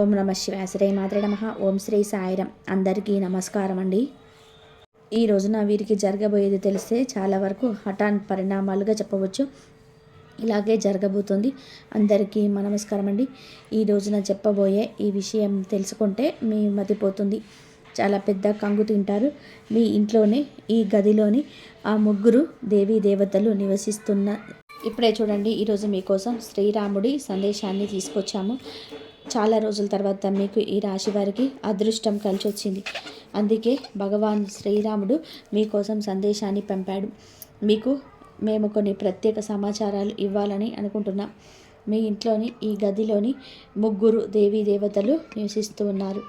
ఓం నమ శివాయ. శ్రీ నమ. ఓం శ్రీ సాయిరం. అందరికీ నమస్కారం అండి ఈ రోజున వీరికి జరగబోయేది తెలిస్తే చాలా వరకు హఠాన్ పరిణామాలుగా చెప్పవచ్చు. ఇలాగే జరగబోతుంది. అందరికీ నమస్కారం అండి ఈ రోజున చెప్పబోయే ఈ విషయం తెలుసుకుంటే మీ మతిపోతుంది చాలా పెద్ద కంగు తింటారు. మీ ఇంట్లోనే ఈ గదిలోని ఆ ముగ్గురు దేవీ దేవతలు నివసిస్తున్న ఇప్పుడే చూడండి ఈరోజు మీకోసం శ్రీరాముడి సందేశాన్ని తీసుకొచ్చాము. చాలా రోజుల తర్వాత మీకు ఈ రాశి వారికి అదృష్టం కలిసి వచ్చింది అందుకే భగవాన్ శ్రీరాముడు మీకోసం సందేశాన్ని పంపాడు. మీకు మేము కొన్ని ప్రత్యేక సమాచారాలు ఇవ్వాలని అనుకుంటున్నాం. మీ ఇంట్లోని ఈ గదిలోని ముగ్గురు దేవీ దేవతలు నివసిస్తూ ఉన్నారు.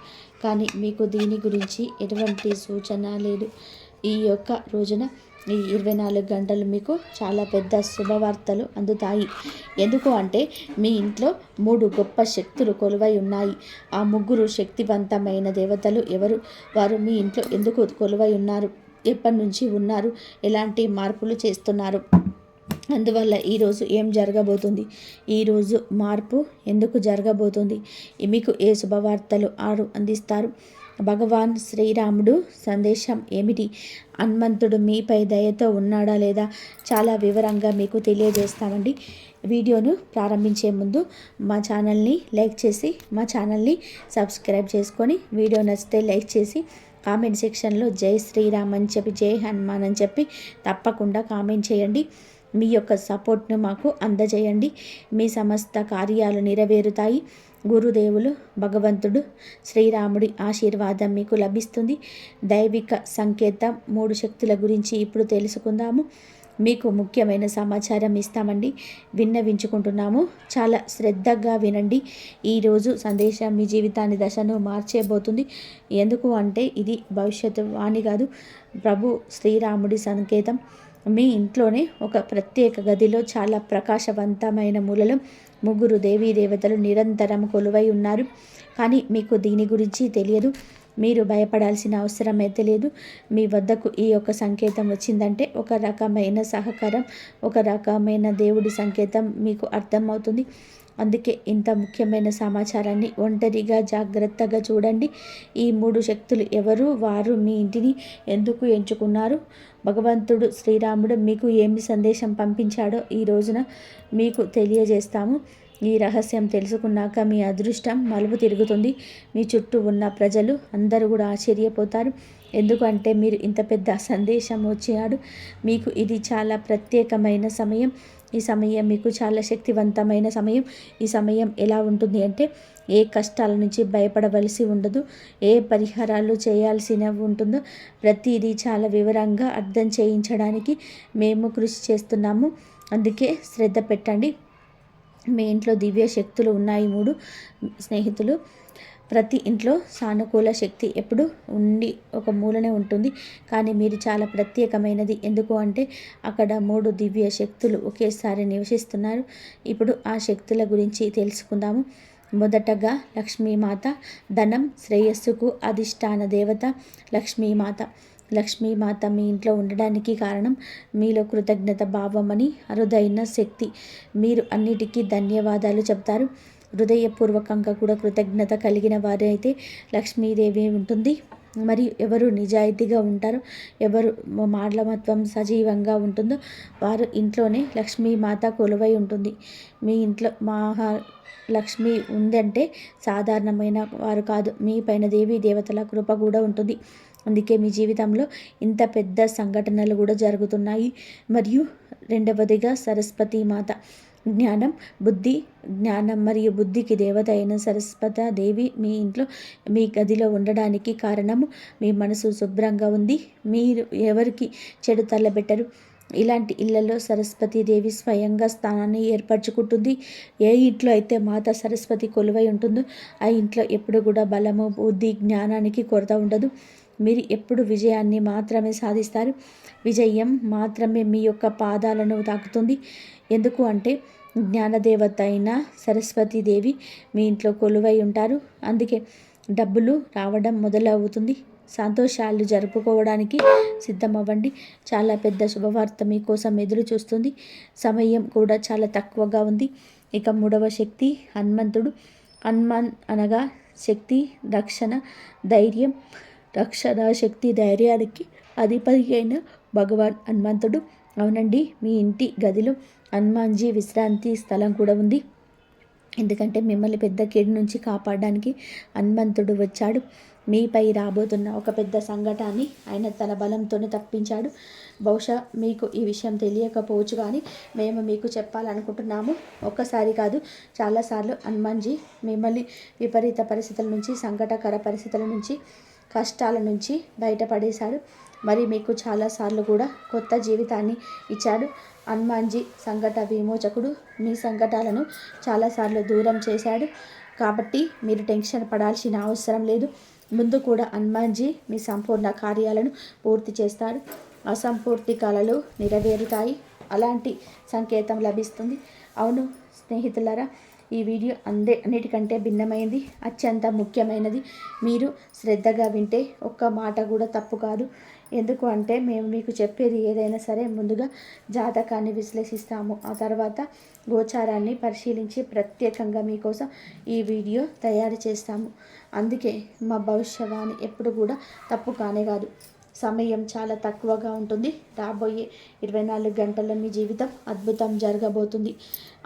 కానీ మీకు దీని గురించి ఎటువంటి సూచన లేదు. ఈ యొక్క రోజున ఈ ఇరవై నాలుగు గంటలు మీకు చాలా పెద్ద శుభవార్తలు అందుతాయి. ఎందుకు అంటే మీ ఇంట్లో మూడు గొప్ప శక్తులు కొలువై ఉన్నాయి. ఆ ముగ్గురు శక్తివంతమైన దేవతలు ఎవరు? వారు మీ ఇంట్లో ఎందుకు కొలువై ఉన్నారు? ఎప్పటి నుంచి ఉన్నారు? ఎలాంటి మార్పులు చేస్తున్నారు? అందువల్ల ఈరోజు ఏం జరగబోతుంది? ఈరోజు మార్పు ఎందుకు జరగబోతుంది? మీకు ఏ శుభవార్తలు ఆరు అందిస్తారు? భగవాన్ శ్రీరాముడు సందేశం ఏమిటి? హనుమంతుడు మీపై దయతో ఉన్నాడా లేదా? చాలా వివరంగా మీకు తెలియజేస్తామండి. వీడియోను ప్రారంభించే ముందు మా ఛానల్ని లైక్ చేసి మా ఛానల్ని సబ్స్క్రైబ్ చేసుకొని వీడియో నచ్చితే లైక్ చేసి కామెంట్ సెక్షన్లో జై శ్రీరామ్ అని చెప్పి జై హనుమాన్ అని చెప్పి తప్పకుండా కామెంట్ చేయండి. మీ యొక్క సపోర్ట్ను మాకు అందజేయండి. మీ సమస్త కార్యాలు నెరవేరుతాయి. గురుదేవులు భగవంతుడు శ్రీరాముడి ఆశీర్వాదం మీకు లభిస్తుంది. దైవిక సంకేతం మూడు శక్తుల గురించి ఇప్పుడు తెలుసుకుందాము. మీకు ముఖ్యమైన సమాచారం ఇస్తామండి. విన్నవించుకుంటున్నాము. చాలా శ్రద్ధగా వినండి. ఈరోజు సందేశం మీ జీవితాన్ని దశను మార్చేబోతుంది. ఎందుకు అంటే ఇది భవిష్యత్తు వాణి కాదు. ప్రభు శ్రీరాముడి సంకేతం. మీ ఇంట్లోనే ఒక ప్రత్యేక గదిలో చాలా ప్రకాశవంతమైన మూలలో ముగ్గురు దేవీ దేవతలు నిరంతరం కొలువై ఉన్నారు. కానీ మీకు దీని గురించి తెలియదు. మీరు భయపడాల్సిన అవసరం అయితే లేదు. మీ వద్దకు ఈ యొక్క సంకేతం వచ్చిందంటే ఒక రకమైన సహకారం ఒక రకమైన దేవుడి సంకేతం మీకు అర్థమవుతుంది. అందుకే ఇంత ముఖ్యమైన సమాచారాన్ని ఒంటరిగా జాగ్రత్తగా చూడండి. ఈ మూడు శక్తులు ఎవరు? వారు మీ ఇంటిని ఎందుకు ఎంచుకున్నారు? భగవంతుడు శ్రీరాముడు మీకు ఏమి సందేశం పంపించాడో ఈ రోజున మీకు తెలియజేస్తాము. ఈ రహస్యం తెలుసుకున్నాక మీ అదృష్టం మలుపు తిరుగుతుంది. మీ చుట్టూ ఉన్న ప్రజలు అందరూ కూడా ఆశ్చర్యపోతారు. ఎందుకంటే మీరు ఇంత పెద్ద సందేశం వచ్చాడు. మీకు ఇది చాలా ప్రత్యేకమైన సమయం. ఈ సమయం మీకు చాలా శక్తివంతమైన సమయం. ఈ సమయం ఎలా ఉంటుంది అంటే ఏ కష్టాల నుంచి భయపడవలసి ఉండదు ఏ పరిహారాలు చేయాల్సిన ఉంటుందో ప్రతిదీ చాలా వివరంగా అర్థం చేయించడానికి మేము కృషి చేస్తున్నాము. అందుకే శ్రద్ధ పెట్టండి. మీ ఇంట్లో దివ్య శక్తులు ఉన్నాయి మూడు స్నేహితులు. ప్రతి ఇంట్లో సానుకూల శక్తి ఎప్పుడు ఉండి ఒక మూలనే ఉంటుంది. కానీ మీరు చాలా ప్రత్యేకమైనది. ఎందుకు అంటే అక్కడ మూడు దివ్య శక్తులు ఒకేసారి నివసిస్తున్నారు. ఇప్పుడు ఆ శక్తుల గురించి తెలుసుకుందాము. మొదటగా లక్ష్మీమాత ధనం శ్రేయస్సుకు అధిష్టాన దేవత లక్ష్మీమాత. లక్ష్మీమాత మీ ఇంట్లో ఉండడానికి కారణం మీలో కృతజ్ఞత భావం అని అరుదైన శక్తి. మీరు అన్నిటికీ ధన్యవాదాలు చెప్తారు. హృదయపూర్వకంగా కూడా కృతజ్ఞత కలిగిన వారైతే లక్ష్మీదేవి ఉంటుంది. మరియు ఎవరు నిజాయితీగా ఉంటారో ఎవరు మాటలమత్వం సజీవంగా ఉంటుందో వారు ఇంట్లోనే లక్ష్మీమాత కొలువై ఉంటుంది. మీ ఇంట్లో మహా లక్ష్మి ఉందంటే సాధారణమైన వారు కాదు. మీ పైన దేవి దేవతల కృప కూడా ఉంటుంది. అందుకే మీ జీవితంలో ఇంత పెద్ద సంఘటనలు కూడా జరుగుతున్నాయి. మరియు రెండవదిగా సరస్వతి మాత. జ్ఞానం బుద్ధి జ్ఞానం మరియు బుద్ధికి దేవత అయిన సరస్వత దేవి మీ ఇంట్లో మీ గదిలో ఉండడానికి కారణము. మీ మనసు శుభ్రంగా ఉంది. మీరు ఎవరికి చెడు తల్లబెట్టరు ఇలాంటి ఇళ్ళలో సరస్వతీదేవి స్వయంగా స్థానాన్ని ఏర్పరచుకుంటుంది. ఏ ఇంట్లో అయితే మాత సరస్వతి కొలువై ఉంటుందో ఆ ఇంట్లో ఎప్పుడు కూడా బలము బుద్ధి జ్ఞానానికి కొరత ఉండదు. మీరు ఎప్పుడు విజయాన్ని మాత్రమే సాధిస్తారు. విజయం మాత్రమే మీ యొక్క పాదాలను తాకుతుంది. ఎందుకు అంటే జ్ఞానదేవత అయిన సరస్వతీదేవి మీ ఇంట్లో కొలువై ఉంటారు. అందుకే డబ్బులు రావడం మొదలవుతుంది. సంతోషాలు జరుపుకోవడానికి సిద్ధమవ్వండి. చాలా పెద్ద శుభవార్త మీకోసం ఎదురు చూస్తుంది. సమయం కూడా చాలా తక్కువగా ఉంది. ఇక మూడవ శక్తి హనుమంతుడు. హనుమాన్ అనగా శక్తి రక్షణ ధైర్యం. రక్షణ శక్తి ధైర్యానికి అధిపతి అయిన భగవాన్ హనుమంతుడు. అవునండి మీ ఇంటి గదిలో హనుమాన్జీ విశ్రాంతి స్థలం కూడా ఉంది. ఎందుకంటే మిమ్మల్ని పెద్ద కీడు నుంచి కాపాడడానికి హనుమంతుడు వచ్చాడు. మీపై రాబోతున్న ఒక పెద్ద సంఘటాన్ని ఆయన తన బలంతోనే తప్పించాడు. బహుశా మీకు ఈ విషయం తెలియకపోవచ్చు కానీ మేము మీకు చెప్పాలనుకుంటున్నాము. ఒక్కసారి కాదు చాలాసార్లు హనుమాన్జీ మిమ్మల్ని విపరీత పరిస్థితుల నుంచి సంకటకర పరిస్థితుల నుంచి కష్టాల నుంచి బయటపడేశాడు. మరి మీకు చాలాసార్లు కూడా కొత్త జీవితాన్ని ఇచ్చాడు. హనుమాన్జీ సంఘట విమోచకుడు. మీ సంఘటాలను చాలాసార్లు దూరం చేశాడు. కాబట్టి మీరు టెన్షన్ పడాల్సిన అవసరం లేదు. ముందు కూడా హనుమాన్జీ మీ సంపూర్ణ కార్యాలను పూర్తి చేస్తారు అసంపూర్తి కళలు నెరవేరుతాయి. అలాంటి సంకేతం లభిస్తుంది. అవును స్నేహితులారా ఈ వీడియో అందే అన్నిటికంటే భిన్నమైనది అత్యంత ముఖ్యమైనది. మీరు శ్రద్ధగా వింటే ఒక్క మాట కూడా తప్పు కాదు. ఎందుకు అంటే మేము మీకు చెప్పేది ఏదైనా సరే ముందుగా జాతకాన్ని విశ్లేషిస్తాము. ఆ తర్వాత గోచారాన్ని పరిశీలించి ప్రత్యేకంగా మీకోసం ఈ వీడియో తయారు చేస్తాము. అందుకే మా భవిష్యవాణి ఎప్పుడు కూడా తప్పు కానే కాదు. సమయం చాలా తక్కువగా ఉంటుంది. రాబోయే ఇరవై నాలుగు గంటల మీ జీవితం అద్భుతం జరగబోతుంది.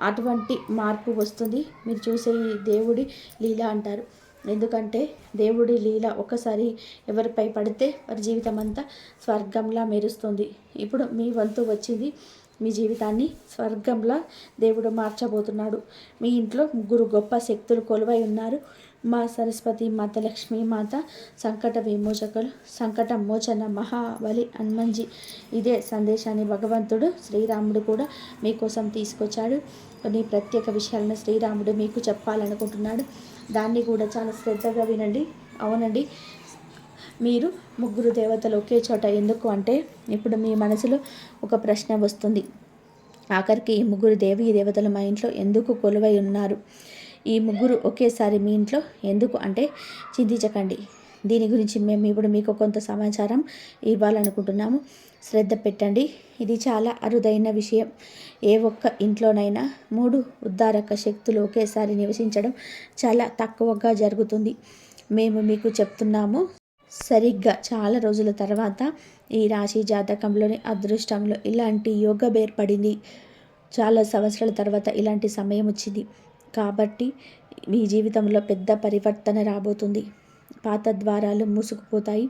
అటువంటి మార్పు వస్తుంది. మీరు చూసే ఈ దేవుడి లీల అంటారు. ఎందుకంటే దేవుడి లీల ఒకసారి ఎవరిపై పడితే వారి జీవితం అంతా స్వర్గంలా మెరుస్తుంది. ఇప్పుడు మీ వంతు వచ్చింది. మీ జీవితాన్ని స్వర్గంలా దేవుడు మార్చబోతున్నాడు. మీ ఇంట్లో ముగ్గురు గొప్ప శక్తులు కొలువై ఉన్నారు. మా సరస్వతి మాత లక్ష్మీ మాత సంకట విమోచకులు సంకట మోచన మహాబలి హనుమంజీ. ఇదే సందేశాన్ని భగవంతుడు శ్రీరాముడు కూడా మీకోసం తీసుకొచ్చాడు. కొన్ని ప్రత్యేక విషయాలను శ్రీరాముడు మీకు చెప్పాలనుకుంటున్నాడు. దాన్ని కూడా చాలా శ్రద్ధగా వినండి. అవునండి. మీరు ముగ్గురు దేవతలు ఒకే చోట ఎందుకు అంటే ఇప్పుడు మీ మనసులో ఒక ప్రశ్న వస్తుంది. ఆఖరికి ఈ ముగ్గురు దేవీ దేవతలు మా ఇంట్లో ఎందుకు కొలువై ఉన్నారు? ఈ ముగ్గురు ఒకేసారి మీ ఇంట్లో ఎందుకు అంటే చింతించకండి. దీని గురించి మేము ఇప్పుడు మీకు కొంత సమాచారం ఇవ్వాలనుకుంటున్నాము. శ్రద్ధ పెట్టండి. ఇది చాలా అరుదైన విషయం. ఏ ఒక్క ఇంట్లోనైనా మూడు ఉద్దారక శక్తులు ఒకేసారి నివసించడం చాలా తక్కువగా జరుగుతుంది. మేము మీకు చెప్తున్నాము. సరిగ్గా చాలా రోజుల తర్వాత ఈ రాశి జాతకంలోని అదృష్టంలో ఇలాంటి యోగ ఏర్పడింది. చాలా సంవత్సరాల తర్వాత ఇలాంటి సమయం వచ్చింది. కాబట్టి మీ జీవితంలో పెద్ద పరివర్తన రాబోతుంది. పాత ద్వారాలు మూసుకుపోతాయి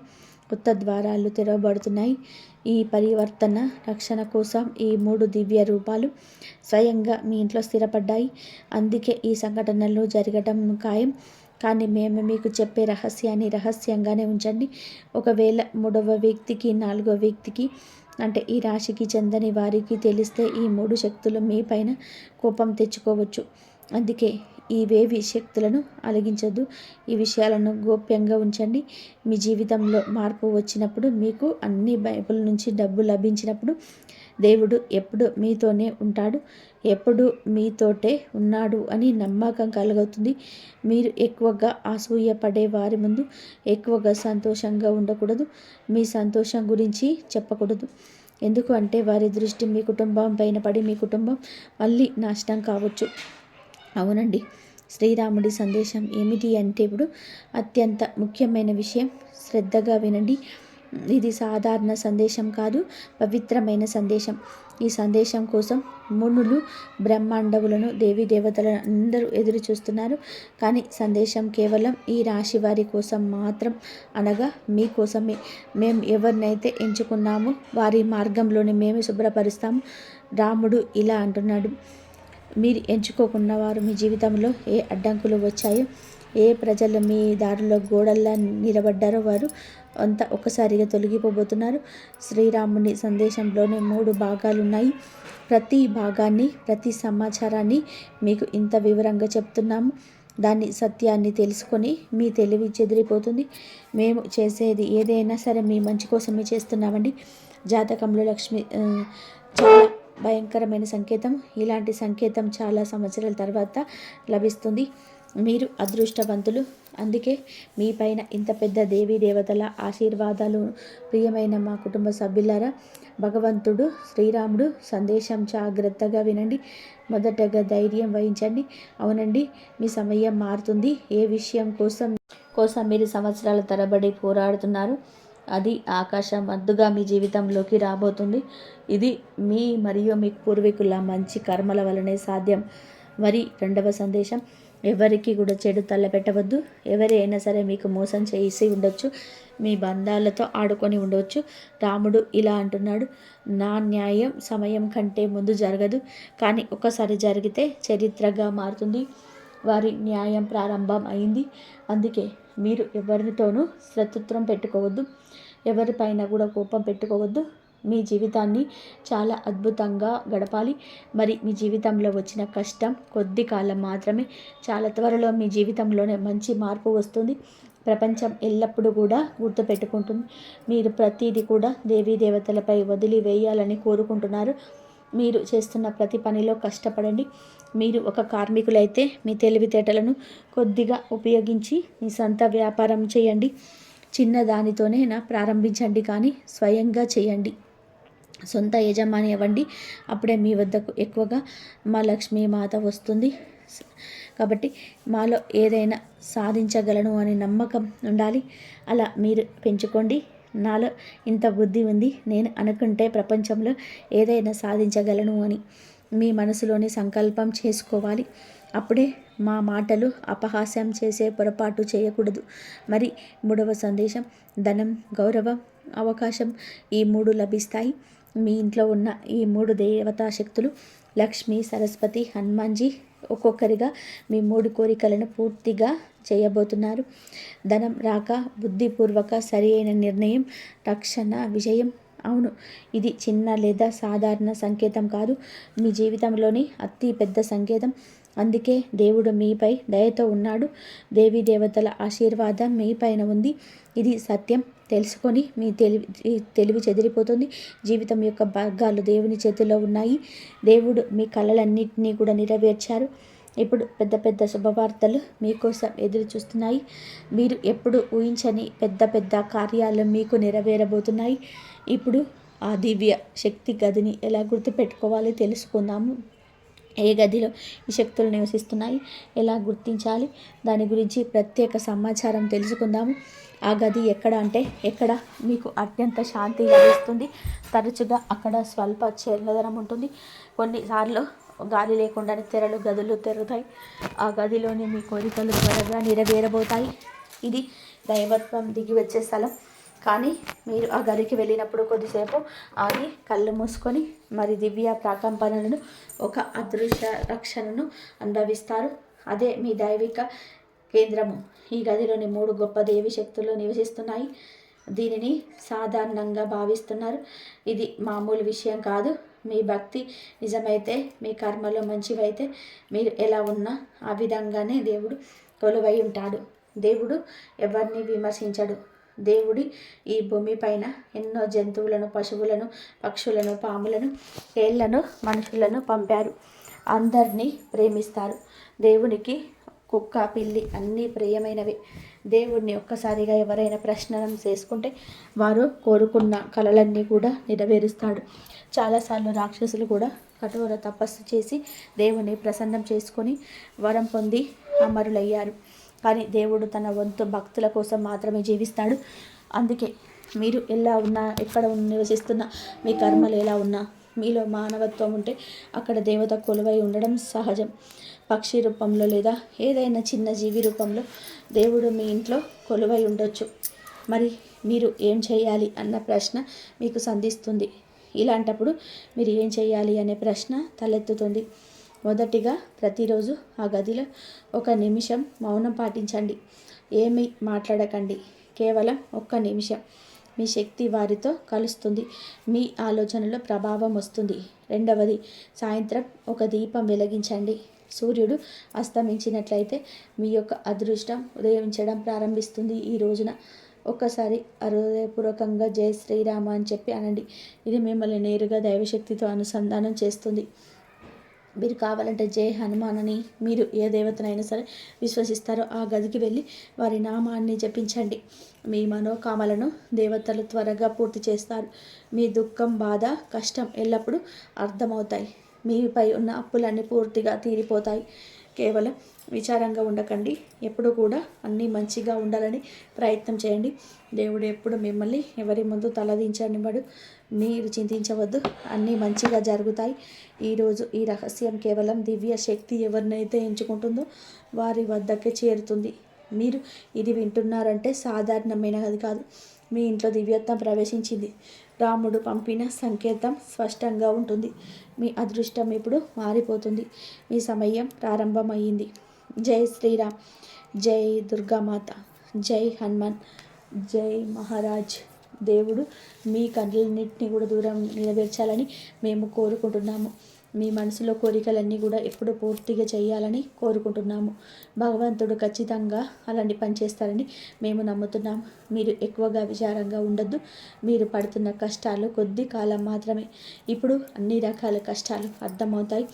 కొత్త ద్వారాలు తెరవబడుతున్నాయి. ఈ పరివర్తన రక్షణ కోసం ఈ మూడు దివ్య రూపాలు స్వయంగా మీ ఇంట్లో స్థిరపడ్డాయి. అందుకే ఈ సంఘటనలు జరగడం ఖాయం. కానీ మేము మీకు చెప్పే రహస్యాన్ని రహస్యంగానే ఉంచండి. ఒకవేళ మూడవ వ్యక్తికి నాలుగవ వ్యక్తికి అంటే ఈ రాశికి చెందని వారికి తెలిస్తే ఈ మూడు శక్తులు మీ పైన కోపం తెచ్చుకోవచ్చు. అందుకే ఇవేవి శక్తులను అలిగించద్దు. ఈ విషయాలను గోప్యంగా ఉంచండి. మీ జీవితంలో మార్పు వచ్చినప్పుడు మీకు అన్ని బైబుల్ నుంచి డబ్బు లభించినప్పుడు దేవుడు ఎప్పుడు మీతోనే ఉంటాడు. ఎప్పుడు మీతోటే ఉన్నాడు అని నమ్మకం కలుగుతుంది. మీరు ఎక్కువగా అసూయపడే వారి ముందు ఎక్కువగా సంతోషంగా ఉండకూడదు. మీ సంతోషం గురించి చెప్పకూడదు. ఎందుకు అంటే వారి దృష్టి మీ కుటుంబం పైన పడి మీ కుటుంబం మళ్ళీ నాశనం కావచ్చు. అవునండి. శ్రీరాముడి సందేశం ఏమిటి అంటే ఇప్పుడు అత్యంత ముఖ్యమైన విషయం. శ్రద్ధగా వినండి. ఇది సాధారణ సందేశం కాదు పవిత్రమైన సందేశం. ఈ సందేశం కోసం మునులు బ్రహ్మాండవులను దేవీ దేవతలను అందరూ ఎదురు చూస్తున్నారు. కానీ సందేశం కేవలం ఈ రాశి వారి కోసం మాత్రం అనగా మీకోసమే మేము ఎవరినైతే ఎంచుకున్నామో వారి మార్గంలోనే మేము శుభ్రపరుస్తాము. రాముడు ఇలా అంటున్నాడు. మీరు ఎంచుకోకున్న వారు మీ జీవితంలో ఏ అడ్డంకులు వచ్చాయో ఏ ప్రజలు మీ దారిలో గోడల్లా నిలబడ్డారో వారు అంతా ఒక్కసారిగా తొలగిపోబోతున్నారు. శ్రీరాముని సందేశంలోనే మూడు భాగాలు ఉన్నాయి ప్రతి భాగాన్ని ప్రతి సమాచారాన్ని మీకు ఇంత వివరంగా చెప్తున్నాము. దాన్ని సత్యాన్ని తెలుసుకొని మీ తెలివి చెదిరిపోతుంది. మేము చేసేది ఏదైనా సరే మీ మంచి కోసమే చేస్తున్నామండి. జాతకంలో లక్ష్మి చాలా భయంకరమైన సంకేతం. ఇలాంటి సంకేతం చాలా సంవత్సరాల తర్వాత లభిస్తుంది. మీరు అదృష్టవంతులు. అందుకే మీ పైన ఇంత పెద్ద దేవీ దేవతల ఆశీర్వాదాలు ప్రియమైన మా కుటుంబ సభ్యులారా భగవంతుడు శ్రీరాముడు సందేశం జాగ్రత్తగా వినండి. మొదటగా ధైర్యం వహించండి. అవునండి మీ సమయం మారుతుంది. ఏ విషయం కోసం కోసం మీరు సంవత్సరాల తరబడి పోరాడుతున్నారు? అది ఆకాశం అద్దుగా మీ జీవితంలోకి రాబోతుంది. ఇది మీ మరియు మీ పూర్వీకుల మంచి కర్మల వలనే సాధ్యం. మరి రెండవ సందేశం ఎవరికి కూడా చెడు తలపెట్టవద్దు. ఎవరైనా సరే మీకు మోసం చేసి ఉండొచ్చు. మీ బంధాలతో ఆడుకొని ఉండవచ్చు రాముడు ఇలా అంటున్నాడు నా న్యాయం సమయం కంటే ముందు జరగదు. కానీ ఒకసారి జరిగితే చరిత్రగా మారుతుంది. వారి న్యాయం ప్రారంభం అయింది. అందుకే మీరు ఎవరితోనూ శత్రుత్వం పెట్టుకోవద్దు ఎవరిపైన కూడా కోపం పెట్టుకోవద్దు. మీ జీవితాన్ని చాలా అద్భుతంగా గడపాలి. మరి మీ జీవితంలో వచ్చిన కష్టం కొద్ది కాలం మాత్రమే. చాలా త్వరలో మీ జీవితంలోనే మంచి మార్పు వస్తుంది. ప్రపంచం ఎల్లప్పుడూ కూడా గుర్తుపెట్టుకుంటుంది. మీరు ప్రతిదీ కూడా దేవీ దేవతలపై వదిలి వేయాలని కోరుకుంటున్నారు. మీరు చేస్తున్న ప్రతి పనిలో కష్టపడండి. మీరు ఒక కార్మికులైతే మీ తెలివితేటలను కొద్దిగా ఉపయోగించి మీ సొంత వ్యాపారం చేయండి. చిన్న దానితోనే ప్రారంభించండి కానీ స్వయంగా చేయండి. సొంత యజమాని అవ్వండి. అప్పుడే మీ వద్దకు ఎక్కువగా మా లక్ష్మీ మాత వస్తుంది. కాబట్టి మాలో ఏదైనా సాధించగలను అనే నమ్మకం ఉండాలి. అలా మీరు పెంచుకోండి. నాలో ఇంత బుద్ధి ఉంది. నేను అనుకుంటే ప్రపంచంలో ఏదైనా సాధించగలను అని మీ మనసులోని సంకల్పం చేసుకోవాలి. అప్పుడే మా మాటలు అపహాస్యం చేసే పొరపాటు చేయకూడదు. మరి మూడవ సందేశం ధనం గౌరవం అవకాశం ఈ మూడు లభిస్తాయి. మీ ఇంట్లో ఉన్న ఈ మూడు దేవతా శక్తులు లక్ష్మి సరస్వతి హనుమాన్జీ ఒక్కొక్కరిగా మీ మూడు కోరికలను పూర్తిగా చేయబోతున్నారు. ధనం రాక బుద్ధిపూర్వక సరి అయిన నిర్ణయం రక్షణ విజయం. అవును ఇది చిన్న లేదా సాధారణ సంకేతం కాదు. మీ జీవితంలోని అతి పెద్ద సంకేతం. అందుకే దేవుడు మీపై దయతో ఉన్నాడు. దేవీ దేవతల ఆశీర్వాదం మీ పైన ఉంది. ఇది సత్యం. తెలుసుకొని మీ తెలివి తెలివి చెదిరిపోతుంది. జీవితం యొక్క భాగాలు దేవుని చేతిలో ఉన్నాయి. దేవుడు మీ కళలన్నింటినీ కూడా నెరవేర్చారు. ఇప్పుడు పెద్ద పెద్ద శుభవార్తలు మీకోసం ఎదురు చూస్తున్నాయి. మీరు ఎప్పుడు ఊహించని పెద్ద పెద్ద కార్యాలు మీకు నెరవేరబోతున్నాయి. ఇప్పుడు ఆ దివ్య శక్తి గదిని ఎలా గుర్తుపెట్టుకోవాలి తెలుసుకుందాము. ఏ గదిలో ఈ శక్తులు నివసిస్తున్నాయి ఎలా గుర్తించాలి? దాని గురించి ప్రత్యేక సమాచారం తెలుసుకుందాము. ఆ గది ఎక్కడ అంటే ఎక్కడ? మీకు అత్యంత శాంతి లభిస్తుంది. తరచుగా అక్కడ స్వల్ప చల్లదనం ఉంటుంది. కొన్నిసార్లు గాలి లేకుండానే తెరలు గదులు తెరుతాయి. ఆ గదిలోని మీ కోరికలు త్వరగా నెరవేరబోతాయి. ఇది దైవత్వం దిగి వచ్చే స్థలం. కానీ మీరు ఆ గదికి వెళ్ళినప్పుడు కొద్దిసేపు ఆగి కళ్ళు మూసుకొని మరి దివ్య ప్రాకంపనలను ఒక అదృశ్య రక్షణను అనుభవిస్తారు. అదే మీ దైవిక కేంద్రము. ఈ గదిలోని మూడు గొప్ప దేవి శక్తులు నివసిస్తున్నాయి. దీనిని సాధారణంగా భావిస్తున్నారు. ఇది మామూలు విషయం కాదు. మీ భక్తి నిజమైతే మీ కర్మలో మంచివైతే మీరు ఎలా ఉన్నా ఆ విధంగానే దేవుడు కొలువై ఉంటాడు. దేవుడు ఎవరిని విమర్శించడు. దేవుడి ఈ భూమిపైన ఎన్నో జంతువులను పశువులను పక్షులను పాములను కేళ్ళను మనుషులను పంపారు. అందరినీ ప్రేమిస్తారు. దేవునికి కుక్క పిల్లి అన్నీ ప్రియమైనవి. దేవుడిని ఒక్కసారిగా ఎవరైనా ప్రశ్నలను చేసుకుంటే వారు కోరుకున్న కళలన్నీ కూడా నెరవేరుస్తాడు. చాలాసార్లు రాక్షసులు కూడా కఠోర తపస్సు చేసి దేవుని ప్రసన్నం చేసుకొని వరం పొంది అమరులయ్యారు. కానీ దేవుడు తన వంతు భక్తుల కోసం మాత్రమే జీవిస్తాడు. అందుకే మీరు ఎలా ఉన్నా ఎక్కడ నివసిస్తున్నా మీ కర్మలు ఎలా ఉన్నా మీలో మానవత్వం ఉంటే అక్కడ దేవత కొలువై ఉండడం సహజం. పక్షి రూపంలో లేదా ఏదైనా చిన్న జీవి రూపంలో దేవుడు మీ ఇంట్లో కొలువై ఉండొచ్చు. మరి మీరు ఏం చేయాలి అన్న ప్రశ్న మీకు సంధిస్తుంది. ఇలాంటప్పుడు మీరు ఏం చేయాలి అనే ప్రశ్న తలెత్తుతుంది. మొదటిగా ప్రతిరోజు ఆ గదిలో ఒక నిమిషం మౌనం పాటించండి. ఏమీ మాట్లాడకండి. కేవలం ఒక్క నిమిషం. మీ శక్తి వారితో కలుస్తుంది. మీ ఆలోచనలో ప్రభావం వస్తుంది. రెండవది సాయంత్రం ఒక దీపం వెలిగించండి. సూర్యుడు అస్తమించినట్లయితే మీ యొక్క అదృష్టం ఉదయించడం ప్రారంభిస్తుంది. ఈ రోజున ఒక్కసారి హృదయపూర్వకంగా జై శ్రీరామ అని చెప్పి అనండి. ఇది మిమ్మల్ని నేరుగా దైవశక్తితో అనుసంధానం చేస్తుంది. మీరు కావాలంటే జై హనుమాన్ అని మీరు ఏ దేవతనైనా సరే విశ్వసిస్తారో ఆ గదికి వెళ్ళి వారి నామాన్ని జపించండి. మీ మనోకామలను దేవతలు త్వరగా పూర్తి చేస్తారు. మీ దుఃఖం బాధ కష్టం ఎల్లప్పుడూ అర్థమవుతాయి. మీపై ఉన్న అప్పులన్నీ పూర్తిగా తీరిపోతాయి. కేవలం విచారంగా ఉండకండి. ఎప్పుడు కూడా అన్నీ మంచిగా ఉండాలని ప్రయత్నం చేయండి. దేవుడు ఎప్పుడు మిమ్మల్ని ఎవరి ముందు తలదించనివ్వడు. మీరు చింతించవద్దు. అన్నీ మంచిగా జరుగుతాయి. ఈరోజు ఈ రహస్యం కేవలం దివ్య శక్తి ఎవరినైతే ఎంచుకుంటుందో వారి వద్దకే చేరుతుంది. మీరు ఇది వింటున్నారంటే సాధారణమైనది కాదు. మీ ఇంట్లో దివ్యత్వం ప్రవేశించింది. రాముడు పంపిన సంకేతం స్పష్టంగా ఉంటుంది. మీ అదృష్టం ఇప్పుడు మారిపోతుంది. మీ సమయం ప్రారంభమైంది జై శ్రీరామ్. జై దుర్గామాత. జై హనుమాన్. జై మహారాజ్. దేవుడు మీ కళ్ళన్నింటినీ కూడా దూరం నెరవేర్చాలని మేము కోరుకుంటున్నాము. మీ మనసులో కోరికలన్నీ కూడా ఎప్పుడు పూర్తిగా చేయాలని కోరుకుంటున్నాము. భగవంతుడు ఖచ్చితంగా అలాంటి పని చేస్తారని మేము నమ్ముతున్నాము మీరు ఎక్కువగా విచారంగా ఉండొద్దు. మీరు పడుతున్న కష్టాలు కొద్ది కాలం మాత్రమే. ఇప్పుడు అన్ని రకాల కష్టాలు అర్థమవుతాయి.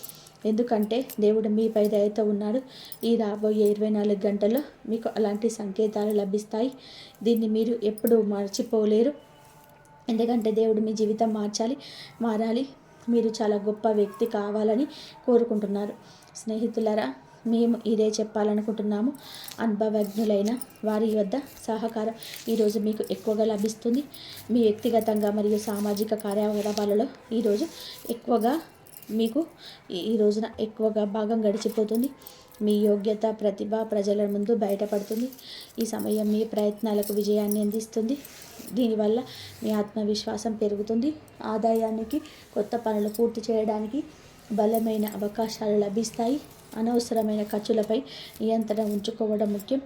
ఎందుకంటే దేవుడు మీపై దయతో ఉన్నాడు. ఈ రాబోయే ఇరవై నాలుగు గంటల్లో మీకు అలాంటి సంకేతాలు లభిస్తాయి. దీన్ని మీరు ఎప్పుడూ మర్చిపోలేరు. ఎందుకంటే దేవుడు మీ జీవితం మార్చాలి మారాలి. మీరు చాలా గొప్ప వ్యక్తి కావాలని కోరుకుంటున్నారు. స్నేహితులరా మేము ఇదే చెప్పాలనుకుంటున్నాము. అనుభవజ్ఞులైన వారి వద్ద సహకారం ఈరోజు మీకు ఎక్కువగా లభిస్తుంది. మీ వ్యక్తిగతంగా మరియు సామాజిక కార్యకలాపాలలో ఈరోజు ఎక్కువగా మీకు ఈ రోజున ఎక్కువగా భాగం గడిచిపోతుంది. మీ యోగ్యత ప్రతిభ ప్రజల ముందు బయటపడుతుంది. ఈ సమయం మీ ప్రయత్నాలకు విజయాన్ని అందిస్తుంది. దీనివల్ల మీ ఆత్మవిశ్వాసం పెరుగుతుంది. ఆదాయానికి కొత్త పనులు పూర్తి చేయడానికి బలమైన అవకాశాలు లభిస్తాయి. అనవసరమైన ఖర్చులపై నియంత్రణ ఉంచుకోవడం ముఖ్యం.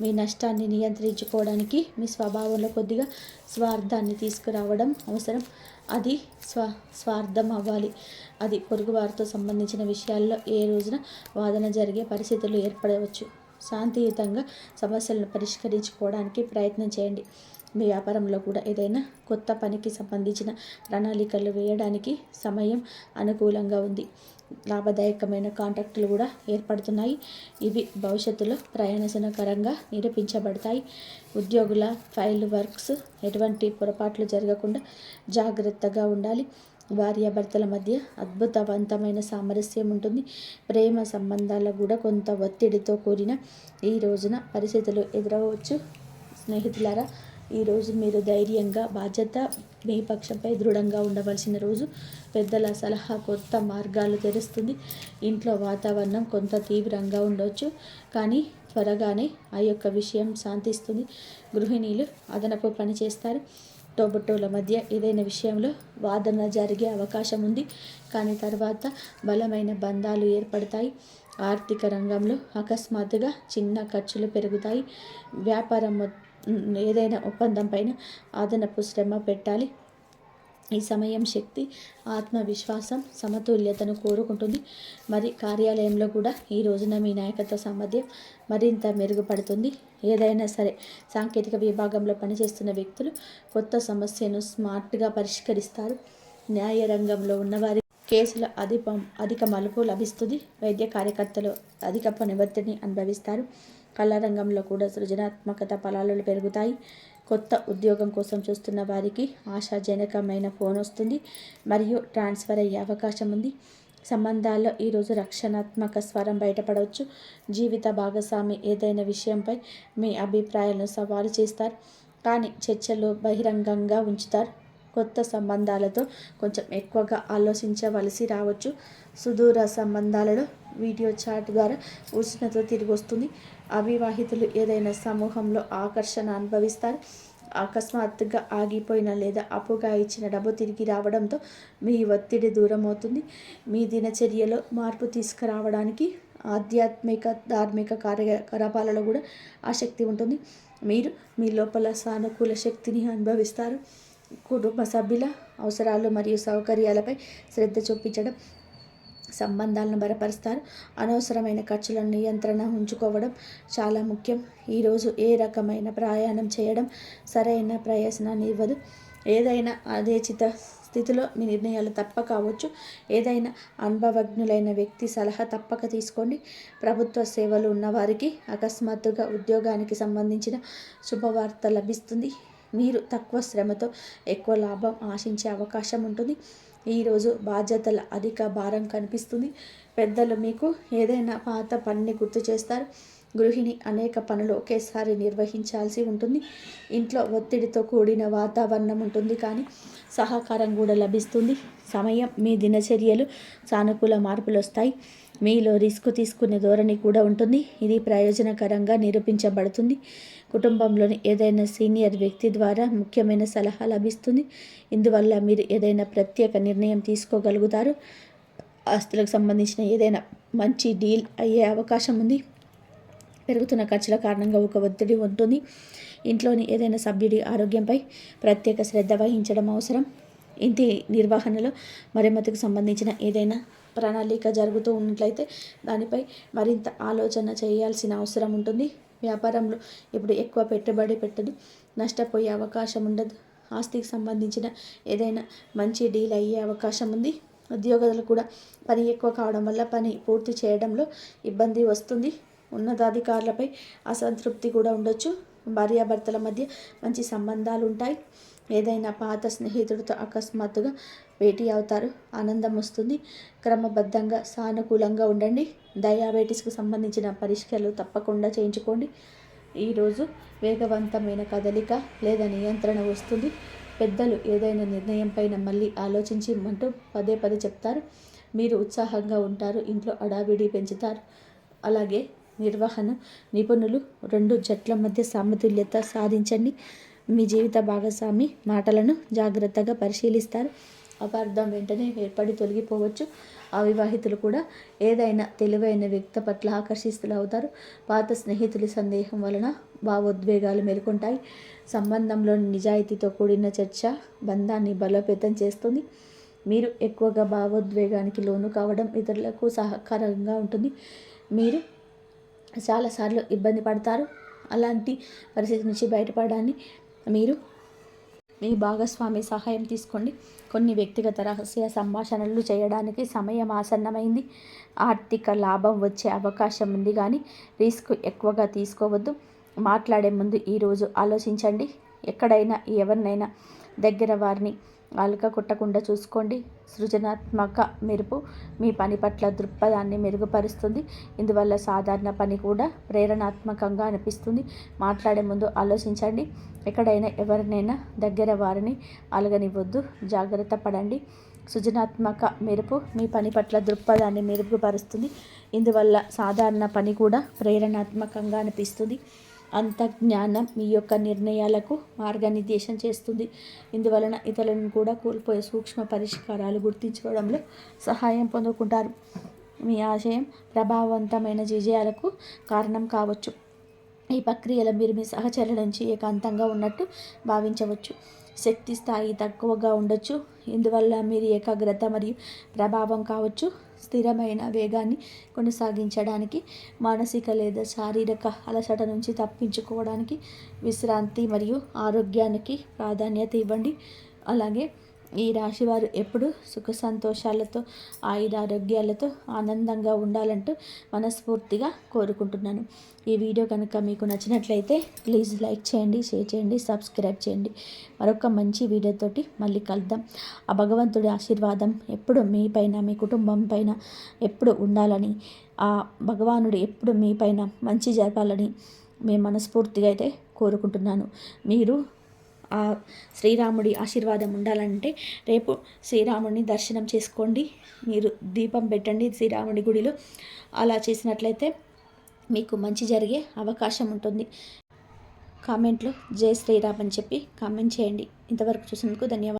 మీ నష్టాన్ని నియంత్రించుకోవడానికి మీ స్వభావంలో కొద్దిగా స్వార్థాన్ని తీసుకురావడం అవసరం. అది స్వ స్వార్థం అవ్వాలి. అది పొరుగువారితో సంబంధించిన విషయాల్లో ఏ రోజున వాదన జరిగే పరిస్థితులు ఏర్పడవచ్చు. శాంతియుతంగా సమస్యలను పరిష్కరించుకోవడానికి ప్రయత్నం చేయండి. మీ వ్యాపారంలో కూడా ఏదైనా కొత్త పనికి సంబంధించిన ప్రణాళికలు వేయడానికి సమయం అనుకూలంగా ఉంది. లాభదాయకమైన కాంట్రాక్టులు కూడా ఏర్పడుతున్నాయి. ఇవి భవిష్యత్తులో ప్రయాణశనకరంగా నిరూపించబడతాయి. ఉద్యోగుల ఫైల్ వర్క్స్ ఎటువంటి పొరపాట్లు జరగకుండా జాగ్రత్తగా ఉండాలి. భార్యాభర్తల మధ్య అద్భుతవంతమైన సామరస్యం ఉంటుంది. ప్రేమ సంబంధాల కూడా కొంత ఒత్తిడితో కూడిన ఈ రోజున పరిస్థితులు ఎదురవచ్చు. స్నేహితులారా ఈరోజు మీరు ధైర్యంగా బాధ్యత మీ పక్షంపై దృఢంగా ఉండవలసిన రోజు పెద్దల సలహా కొత్త మార్గాలు తెరుస్తుంది. ఇంట్లో వాతావరణం కొంత తీవ్రంగా ఉండవచ్చు కానీ త్వరగానే ఆ యొక్క విషయం శాంతిస్తుంది. గృహిణీలు అదనపు పని చేస్తారు. తోబుట్టువుల మధ్య ఏదైనా విషయంలో వాదన జరిగే అవకాశం ఉంది కానీ తర్వాత బలమైన బంధాలు ఏర్పడతాయి. ఆర్థిక రంగంలో అకస్మాత్తుగా చిన్న ఖర్చులు పెరుగుతాయి. వ్యాపారం ఏదైనా ఒప్పందం పైన అదనపు శ్రమ పెట్టాలి. ఈ సమయం శక్తి ఆత్మవిశ్వాసం సమతుల్యతను కోరుకుంటుంది. మరి కార్యాలయంలో కూడా ఈ రోజున మీ నాయకత్వ సామర్థ్యం మరింత మెరుగుపడుతుంది. ఏదైనా సరే సాంకేతిక విభాగంలో పనిచేస్తున్న వ్యక్తులు కొత్త సమస్యను స్మార్ట్గా పరిష్కరిస్తారు. న్యాయ రంగంలో ఉన్నవారి కేసుల అధిపం అధిక మలుపు లభిస్తుంది. వైద్య కార్యకర్తలు అధిక పని ఒత్తిడిని అనుభవిస్తారు. కళారంగంలో కూడా సృజనాత్మకత ఫలాలు పెరుగుతాయి. కొత్త ఉద్యోగం కోసం చూస్తున్న వారికి ఆశాజనకమైన ఫోన్ వస్తుంది. మరియు ట్రాన్స్ఫర్ అయ్యే అవకాశం ఉంది. సంబంధాల్లో ఈరోజు రక్షణాత్మక స్వరం బయటపడవచ్చు. జీవిత భాగస్వామి ఏదైనా విషయంపై మీ అభిప్రాయాలను సవాలు చేస్తారు. కానీ చర్చలు బహిరంగంగా ఉంచుతారు. కొత్త సంబంధాలతో కొంచెం ఎక్కువగా ఆలోచించవలసి రావచ్చు. సుదూర సంబంధాలలో వీడియో చాట్ ద్వారా ఉష్ణత తిరిగి వస్తుంది. అవివాహితులు ఏదైనా సమూహంలో ఆకర్షణ అనుభవిస్తారు. అకస్మాత్తుగా ఆగిపోయిన లేదా అప్పుగా ఇచ్చిన డబ్బు తిరిగి రావడంతో మీ ఒత్తిడి దూరం అవుతుంది మీ దినచర్యలో మార్పు తీసుకురావడానికి ఆధ్యాత్మిక ధార్మిక కార్యకలాపాలలో కూడా ఆసక్తి ఉంటుంది. మీరు మీ లోపల సానుకూల శక్తిని అనుభవిస్తారు. కుటుంబ సభ్యుల అవసరాలు మరియు సౌకర్యాలపై శ్రద్ధ చూపించడం సంబంధాలను బలపరుస్తారు. అనవసరమైన ఖర్చులను నియంత్రణ ఉంచుకోవడం చాలా ముఖ్యం. ఈరోజు ఏ రకమైన ప్రయాణం చేయడం సరైన ప్రయాసనాన్ని ఇవ్వదు. ఏదైనా అదేచిత స్థితిలో మీ నిర్ణయాలు తప్ప కావచ్చు. ఏదైనా అనుభవజ్ఞులైన వ్యక్తి సలహా తప్పక తీసుకోండి. ప్రభుత్వ సేవలు ఉన్నవారికి అకస్మాత్తుగా ఉద్యోగానికి సంబంధించిన శుభవార్త లభిస్తుంది. మీరు తక్కువ శ్రమతో ఎక్కువ లాభం ఆశించే అవకాశం ఉంటుంది. ఈరోజు బాధ్యతల అధిక భారం కనిపిస్తుంది. పెద్దలు మీకు ఏదైనా పాత పనిని గుర్తు చేస్తారు. గృహిణి అనేక పనులు ఒకేసారి నిర్వహించాల్సి ఉంటుంది. ఇంట్లో ఒత్తిడితో కూడిన వాతావరణం ఉంటుంది కానీ సహకారం కూడా లభిస్తుంది. సమయం మీ దినచర్యలు సానుకూల మార్పులు వస్తాయి. మీలో రిస్క్ తీసుకునే ధోరణి కూడా ఉంటుంది. ఇది ప్రయోజనకరంగా నిరూపించబడుతుంది. కుటుంబంలోని ఏదైనా సీనియర్ వ్యక్తి ద్వారా ముఖ్యమైన సలహా లభిస్తుంది. ఇందువల్ల మీరు ఏదైనా ప్రత్యేక నిర్ణయం తీసుకోగలుగుతారు. ఆస్తులకు సంబంధించిన ఏదైనా మంచి డీల్ అయ్యే అవకాశం ఉంది. పెరుగుతున్న ఖర్చుల కారణంగా ఒక ఒత్తిడి ఉంటుంది. ఇంట్లోని ఏదైనా సభ్యుడి ఆరోగ్యంపై ప్రత్యేక శ్రద్ధ వహించడం అవసరం. ఇంటి నిర్వహణలో మరమ్మతుకు సంబంధించిన ఏదైనా ప్రణాళిక జరుగుతూ ఉన్నట్లయితే దానిపై మరింత ఆలోచన చేయాల్సిన అవసరం ఉంటుంది. వ్యాపారంలో ఇప్పుడు ఎక్కువ పెట్టుబడి పెట్టదు నష్టపోయే అవకాశం ఉండదు. ఆస్తికి సంబంధించిన ఏదైనా మంచి డీల్ అయ్యే అవకాశం ఉంది. ఉద్యోగులు కూడా పని ఎక్కువ కావడం వల్ల పని పూర్తి చేయడంలో ఇబ్బంది వస్తుంది. ఉన్నతాధికారులపై అసంతృప్తి కూడా ఉండొచ్చు. భార్యాభర్తల మధ్య మంచి సంబంధాలు ఉంటాయి ఏదైనా పాత స్నేహితుడితో అకస్మాత్తుగా భేటీ అవుతారు? ఆనందం వస్తుంది. క్రమబద్ధంగా సానుకూలంగా ఉండండి. డయాబెటీస్కి సంబంధించిన పరిష్కారాలు తప్పకుండా చేయించుకోండి. ఈరోజు వేగవంతమైన కదలిక లేదా నియంత్రణ వస్తుంది. పెద్దలు ఏదైనా నిర్ణయం పైన మళ్ళీ ఆలోచించి అంటూ పదే పదే చెప్తారు. మీరు ఉత్సాహంగా ఉంటారు. ఇంట్లో అడావిడి పెంచుతారు. అలాగే నిర్వహణ నిపుణులు రెండు జట్ల మధ్య సమతుల్యత సాధించండి. మీ జీవిత భాగస్వామి మాటలను జాగ్రత్తగా పరిశీలిస్తారు. అపార్థం వెంటనే ఏర్పడి తొలగిపోవచ్చు. అవివాహితులు కూడా ఏదైనా తెలివైన వ్యక్తి పట్ల ఆకర్షిస్తులు అవుతారు పాత స్నేహితుల సందేహం వలన భావోద్వేగాలు మేల్కొంటాయి. సంబంధంలోని నిజాయితీతో కూడిన చర్చ బంధాన్ని బలోపేతం చేస్తుంది. మీరు ఎక్కువగా భావోద్వేగానికి లోను కావడం ఇతరులకు సహకారంగా ఉంటుంది. మీరు చాలాసార్లు ఇబ్బంది పడతారు. అలాంటి పరిస్థితి నుంచి బయటపడడాన్ని మీరు మీ భాగస్వామి సహాయం తీసుకోండి. కొన్ని వ్యక్తిగత రహస్య సంభాషణలు చేయడానికి సమయం ఆసన్నమైంది. ఆర్థిక లాభం వచ్చే అవకాశం ఉంది కానీ రిస్క్ ఎక్కువగా తీసుకోవద్దు. మాట్లాడే ముందు ఈరోజు ఆలోచించండి. ఎక్కడైనా ఎవరినైనా దగ్గర వారిని అలక కొట్టకుండా చూసుకోండి. సృజనాత్మక మెరుపు మీ పని పట్ల దృక్పథాన్ని మెరుగుపరుస్తుంది. ఇందువల్ల సాధారణ పని కూడా ప్రేరణాత్మకంగా అనిపిస్తుంది. మాట్లాడే ముందు ఆలోచించండి. ఎక్కడైనా ఎవరినైనా దగ్గర వారిని అలగనివ్వద్దు. జాగ్రత్త పడండి. సృజనాత్మక మెరుపు మీ పని పట్ల దృక్పథాన్ని మెరుగుపరుస్తుంది. ఇందువల్ల సాధారణ పని కూడా ప్రేరణాత్మకంగా అనిపిస్తుంది. అంత జ్ఞానం మీ యొక్క నిర్ణయాలకు మార్గనిర్దేశం చేస్తుంది. ఇందువలన ఇతరులను కూడా కోల్పోయే సూక్ష్మ పరిష్కారాలు గుర్తించుకోవడంలో సహాయం పొందుకుంటారు. మీ ఆశయం ప్రభావవంతమైన విజయాలకు కారణం కావచ్చు. ఈ ప్రక్రియలో మీరు మీ సహచరుల నుంచి ఏకాంతంగా ఉన్నట్టు భావించవచ్చు. శక్తి స్థాయి తక్కువగా ఉండొచ్చు. ఇందువల్ల మీరు ఏకాగ్రత మరియు ప్రభావం కావచ్చు. స్థిరమైన వేగాన్ని కొనసాగించడానికి మానసిక లేదా శారీరక అలసట నుంచి తప్పించుకోవడానికి విశ్రాంతి మరియు ఆరోగ్యానికి ప్రాధాన్యత ఇవ్వండి. అలాగే ఈ రాశివారు ఎప్పుడు సుఖ సంతోషాలతో ఆయురారోగ్యాలతో ఆనందంగా ఉండాలంటూ మనస్ఫూర్తిగా కోరుకుంటున్నాను. ఈ వీడియో కనుక మీకు నచ్చినట్లయితే ప్లీజ్ లైక్ చేయండి షేర్ చేయండి సబ్స్క్రైబ్ చేయండి. మరొక మంచి వీడియోతోటి మళ్ళీ కలుద్దాం. ఆ భగవంతుడి ఆశీర్వాదం ఎప్పుడు మీ పైన మీ కుటుంబం పైన ఎప్పుడు ఉండాలని ఆ భగవానుడు ఎప్పుడు మీ పైన మంచి జరపాలని మేము మనస్ఫూర్తిగా అయితే కోరుకుంటున్నాను. మీరు ఆ శ్రీరాముడి ఆశీర్వాదం ఉండాలంటే రేపు శ్రీరాముడిని దర్శనం చేసుకోండి. మీరు దీపం పెట్టండి శ్రీరాముడి గుడిలో. అలా చేసినట్లయితే మీకు మంచి జరిగే అవకాశం ఉంటుంది. కామెంట్లో జై శ్రీరామ్ అని చెప్పి కామెంట్ చేయండి. ఇంతవరకు చూసినందుకు ధన్యవాదాలు.